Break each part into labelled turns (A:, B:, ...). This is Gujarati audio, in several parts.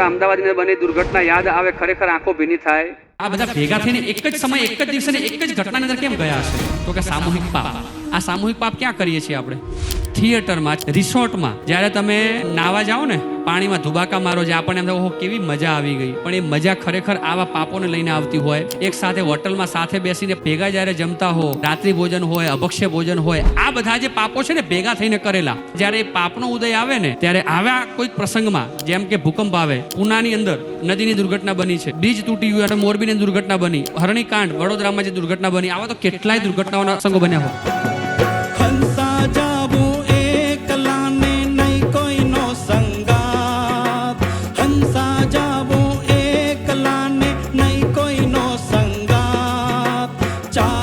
A: આ અમદાવાદની બની દુર્ઘટના યાદ આવે, ખરેખર આંખો ભીની થાય.
B: આ બધા ભેગા થઈને એક જ સમય, એક જ દિવસે એક જ ઘટનાની અંદર કેમ ગયા હશે? તો કે સામૂહિક પાપ. આ સામૂહિક પાપ ક્યાં કરીએ છીએ આપણે? થિયેટરમાં, રિસોર્ટમાં. જ્યારે તમે નાવા જાઓ ને, પાણીમાં ધુબાકા મારો છે આપણને એમ ઓહો, કેવી મજા આવી ગઈ. પણ એ મજા ખરેખર આવા પાપોને લઈને આવતી હોય. એક સાથે હોટલમાં સાથે બેસીને ભેગા જ્યારે જમતા હો, રાત્રિ ભોજન હોય, અભક્ષ્ય ભોજન હોય, આ બધા જે પાપો છે ને, ભેગા થઈને કરેલા. જ્યારે એ પાપનો ઉદય આવે ને, ત્યારે આવા કોઈક પ્રસંગમાં, જેમ કે ભૂકંપ આવે, પુનાની અંદર નદીની દુર્ઘટના બની છે, બ્રિજ તૂટી ગયું, અને મોરબીની દુર્ઘટના બની, હરણીકાંડ, વડોદરામાં જે દુર્ઘટના બની, આવા તો કેટલાય દુર્ઘટનાઓના પ્રસંગો બન્યા હોય.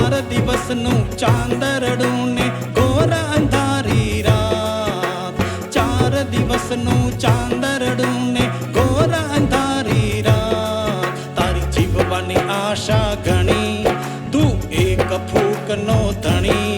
C: ચાર દિવસનું ચાંદરડું ને ઘોર અંધારી રાત. ચાર દિવસનું ચાંદરડું ને ઘોર અંધારી રાત. તારી જીવવાની આશા ગણી તું એક ફૂક નો ધણી.